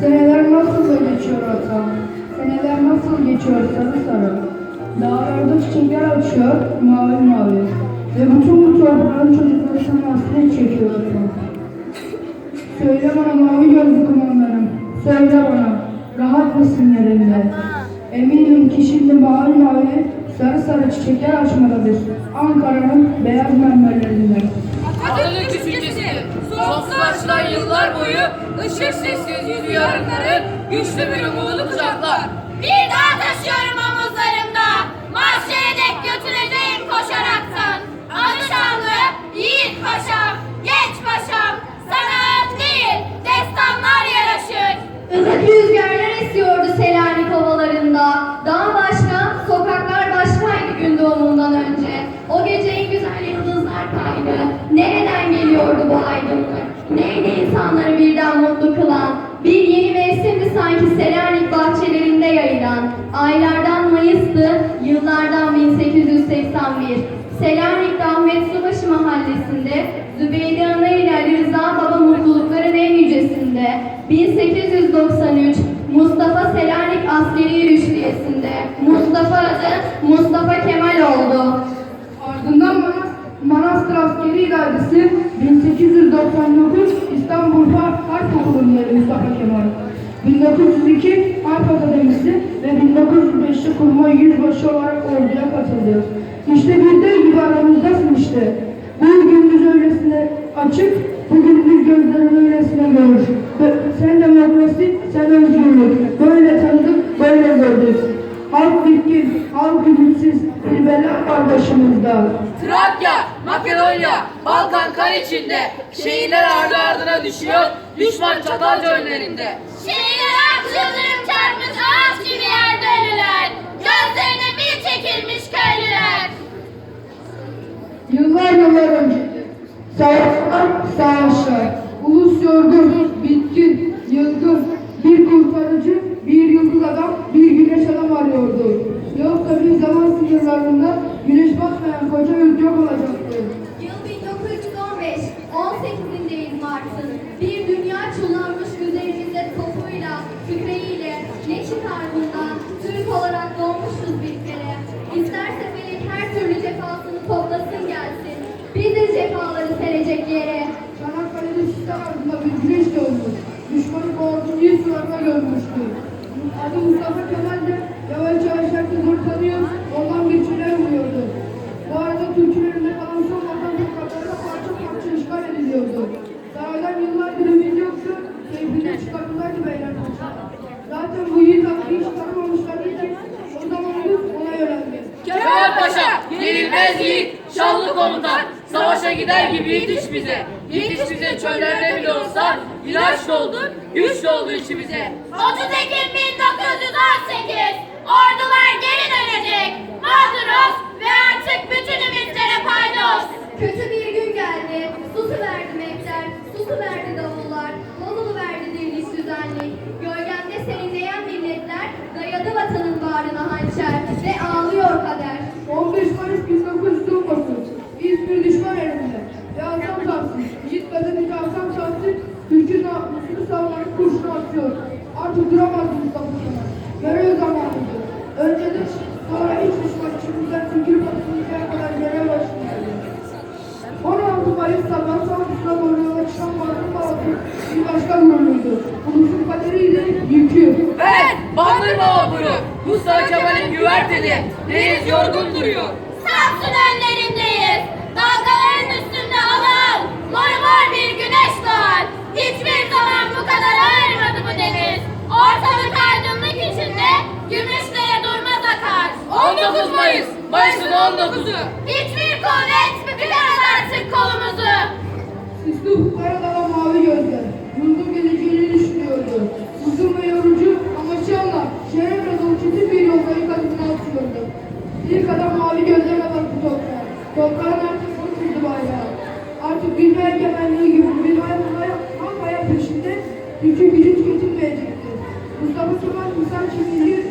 Seneler nasıl geçiyor atam? Seneler nasıl geçiyor sarı sarı? Dağlarda çiçekler açıyor mavi mavi. Ve bütün bu toprağın çocukları sana hasret çekiyor atam. Söyle bana mavi gözlü kumandanım. Söyle bana rahat mısın yerinde? Eminim ki şimdi mavi mavi sarı sarı çiçekler açmadadır. Ankara'nın beyaz mermerlerinde. Atatürk düşüncesi sonsuz açılan yıllar boyu ışık sessiz yüzü yarınların güçlü bir umudu kucaklar. Bir dağ taşıyorum Geliyordu bu aydınlık? Neydi insanları birden mutlu kılan? Bir yeni mevsimdi sanki Selanik bahçelerinde yayılan. Aylardan Mayıs'tı, yıllardan 1881. Selanik'te Ahmet Subaşı mahallesinde Zübeyde Ana ile Ali Rıza Baba mutlulukların en yücesinde 1893 Mustafa Selanik Askeri Rüştiyesi'nde Mustafa adı Mustafa Kemal oldu. Manastır Askeri İdaresi 1899 İstanbul Harp, Okulu'nun yeri Mustafa Kemal. 1902 Harp Akademisi ve 1905'te kurma yüzbaşı olarak orduya katıldı. İşte bir dev gibi aramızdasın işte. Bir gündüz öylesine açık, bugün bir gözlerin öylesine görür. Sen demokrasi, sen özgürlük. Böyle tanıdık, böyle gördük. Halk bitkin, halk ümitsiz, bir bela başımızda. Trakya, Makedonya, Balkan kan içinde şehirler ardı ardına düşüyor düşman Çatalca önlerinde. Şehirler ak yıldırım çarpmış ağaç gibi yerde ölüler. Gözlerine bir çekilmiş köylüler. Yıllar yıllar önce savaşlar, savaşlar, ulus yorgun, bitkin, yılgın, bir kurtarıcı, bir yıldız adam, bir güneş adam arıyordu. Yoksa bir zaman sınırlarında güneş batmayan koca ülke yok olacaktı. Yıl 1915, 18'indeyiz Mart'ın. Bir dünya çullanmış üzerimizde topuyla, tüfeğiyle, ne çıkar bundan? Türk olarak doğmuşuz bir kere. İsterse felek her türlü cefasını toplasın gelsin. Biziz cefaları serecek yere. Çanakkale'de sistem ardında bir güneş doğdu. Düşmanı korkunç sularına görmüştü. Adı Mustafa Kemal de yavaş yavaş herkes tanıyor, keyfine çıkardılardı beyler paşa. Zaten bu yiğit hakkı hiç tanımamışlardı ki o zaman biz ona yöneldi. Kemal Paşa, yenilmez yiğit, şanlı komutan, savaşa gider gibi yetiş bize. Yetiş bize çöllerde bile olsa, ilaç doldu, güç doldu içimize. 30 Ekim 1918. düşman elinde Hasan Tahsin, Yiğit gazeteci Hasan Tahsin Türk'ün namusunu savunarak kurşunu atıyor. Artık duramaz Mustafa Kemal. Görev zamanıydı. Önce dış, sonra iç düşman içimizden fikir batırıncaya kadar görev geldi. 16 Mayıs sabah Samsun'a doğru yola çıkan Barkın Balatı bir başka gururluydu. Ulusun kaderiydi, yükü. Evet, bandırma vapuru, Mustafa Kemal'in güverteli, deniz yorgun duruyor. Samsun önlerindeyiz. İçinde gümüşlere durmaz akar. 19 Mayıs, Mayıs'ın 19'u. Hiçbir kuvvet bükemez artık kolumuzu. Sisli ufuklara dalan mavi gözler. Yurdun geleceğini düşünüyordu. Uzun ve yorucu ama çağla şerefle dolu çetin bir yolda ilk adımını atıyordu. İlk adam mavi gözlerle baktı toprağa. Toprağın artık unutuldu bayrağı. Artık dünya egemenliği gibi bir hayvan ham hayat peşinde gücü gücü tüketilmeyecekti. Mustafa Kemal insan kimliği bize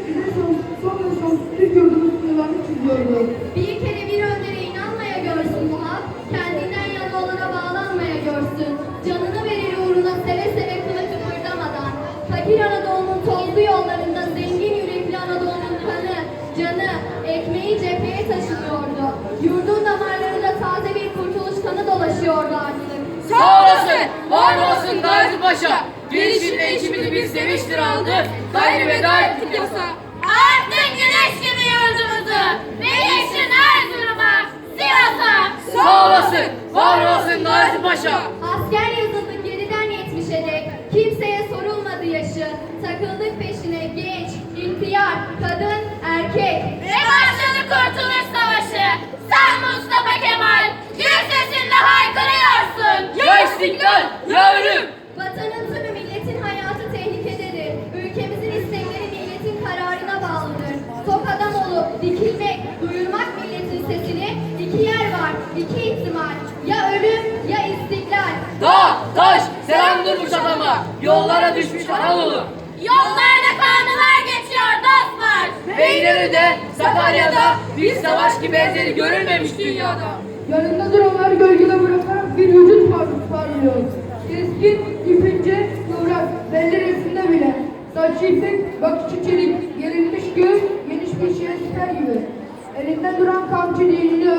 Son yaşam bir gördüğümüz nelerlik çiziyordu. Bir kere bir öndere inanmaya görsün muhab, kendinden yana olana bağlanmaya görsün. Canını verir uğruna seve seve kılıç kıpırdamadan. Fakir Anadolu'nun tozlu yollarında zengin yürekli Anadolu'nun kanı, canı, ekmeği cepheye taşınıyordu. Yurdun damarlarında taze bir kurtuluş kanı dolaşıyordu artık. Sağ olasın, var olsun Gazi Paşa. Gelişimle içimizi bir sevinçtir aldı. Gayrı veda ettik yasa. Artık güneş gibi yurdumuzu ve yeşil Erzurum'a, Sivas'a. Sağ olasın, var olasın Gazi Paşa. Yollara düşmüş Anadolu. Yollarda kanlılar geçiyor dostlar. Ve ileri de Sakarya'da bir savaş ki benzeri görülmemiş dünyada. Yanında duranlar gölgede bırakarak bir vücut par parlıyor. Keskin, ipince, kıvrak, belli resimde bile. Saçı ipek, bakışı çelik, gerilmiş göğüs, geniş bir siper gibi. Elinde duran kamçı dilini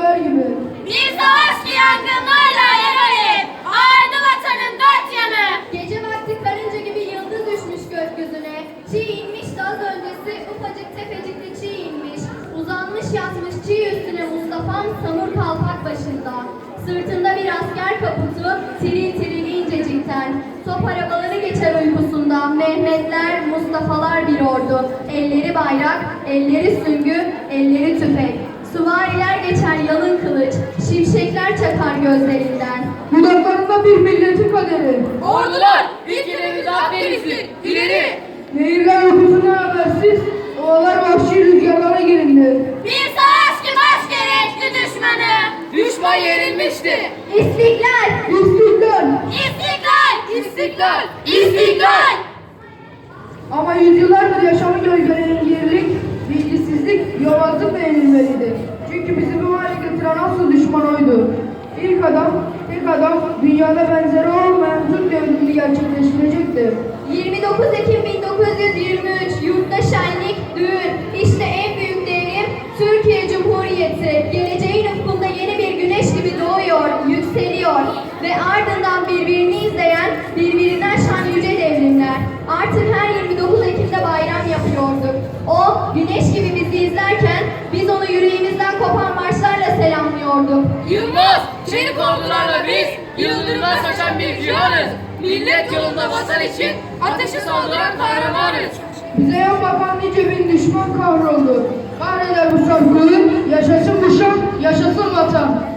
asker kaputu, tiril tiril incecikten. Top arabaları geçer uykusundan. Mehmetler, Mustafa'lar bir ordu. Elleri bayrak, elleri süngü, elleri tüfek. Süvariler geçer yalın kılıç, şimşekler çakar gözlerinden. Dudaklarında bir milletin kaderi. Ordular, bir keremiz akdenizli, ileri. Nehirler uykusuna habersiz, ovalar vahşi rüzgarlara gerindi. Bir Düşman yerilmişti. İstiklal! İstiklal! İstiklal! İstiklal, İstiklal! Ama yüzyıllardır yaşamı gölgeleyen gerilik, bilgisizlik, yobazlık beğenilmelidir. Çünkü bizi bu hale getiren asıl düşman oydu. İlk adam, tek adam, dünyada benzeri olmayan Türk devrimini gerçekleştirecekti. 29 Ekim 1923 yıldırmaz saçan bir cihanız. Millet yolunda vatan için ateşe saldıran kahramanız. Bize yan bakan nice bin düşman kahroldu. Kahreder bu sarkığı, yaşasın bu şan, yaşasın vatan.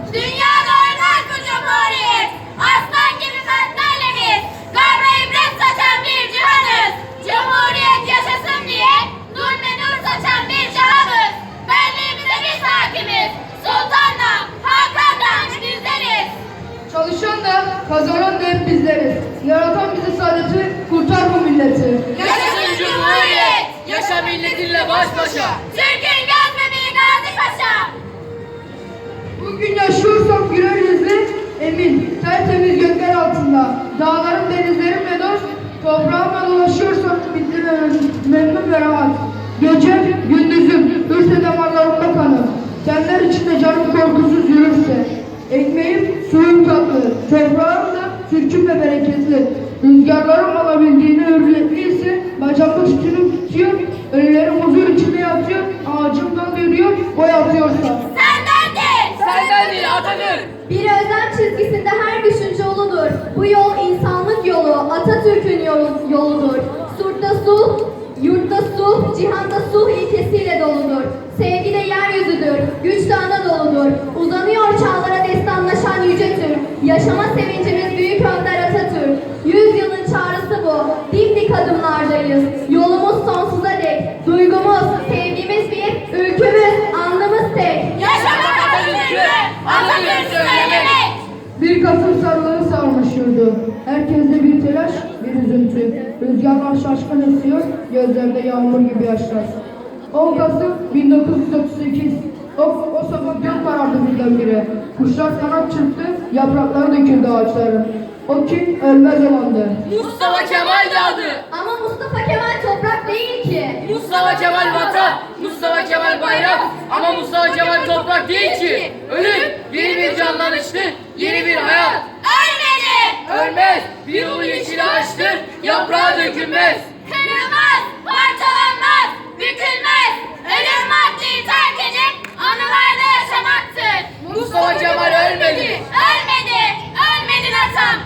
Çalışan da, kazanan da hep bizleriz. Yaratan bizi saadeti, kurtar bu milleti. Yaşasın Cumhuriyet, yaşa milletinle baş başa. Türk'ün göz bebeği Gazi Paşa. Bugün yaşıyorsam güler yüzlü, emin, tertemiz gökler altında. Dağlarım, denizlerim ve dost, toprağımla dolaşıyorsam bitti ve memnun ve rahat. Gece, gündüzüm, ürse damarlarımda kanım. Senler içinde canım korkusuz yürürse. Ekmeğim, suyum tatlı, toprağım da türküm ve bereketli. Rüzgarlarım alabildiğine hürriyetliyse, bacaklı tütünüm tutuyor, ölülerim huzur içinde yatıyor, ağacım dal yürüyor, boy atıyorsa. Sendendir. Senden değil Atatürk. Bir özlem çizgisinde her düşünce uludur. Bu yol insanlık yolu, Atatürk'ün yolu, yoludur. Surda sulh, yurtta sulh, cihanda sulh ilkesiyle doludur. Sevgi de yeryüzüdür, güç de Anadolu'dur. Uzanıyor çağlara destanlaşan yüce Türk. Yaşama sevincimiz büyük önder Atatürk. Yüzyılın çağrısı bu. Dimdik adımlardayız. Yolumuz sonsuza dek. Duygumuz, sevgimiz bir, ülkümüz, andımız tek. Yaşamak Atatürk'ü, Atatürk söylemek. Bir Kasım sarıları sarmışıyordu. Herkeste bir telaş, bir üzüntü. Rüzgarlar şaşkın esiyor, gözlerde yağmur gibi yaşlar. 10 Kasım 1938. O, o sabah gök karardı birdenbire. Kuşlar kanat çırptı, yaprakları döküldü ağaçların. O kim? Ölmez olandır. Mustafa Kemal de adı. Ama Mustafa Kemal toprak değil ki. Mustafa Kemal vatan, Mustafa Kemal bayrak ama Mustafa Kemal toprak değil ki. Ölüm yeni bir canlanıştır, yeni bir hayat. Ölmedi. Ölmez, bir ulu yeşil ağaçtır, yaprağı dökülmez. Kırılmaz, parçalanmaz, bükülmez. Mustafa Kemal ölmedi. Ölmedi, ölmedin atam.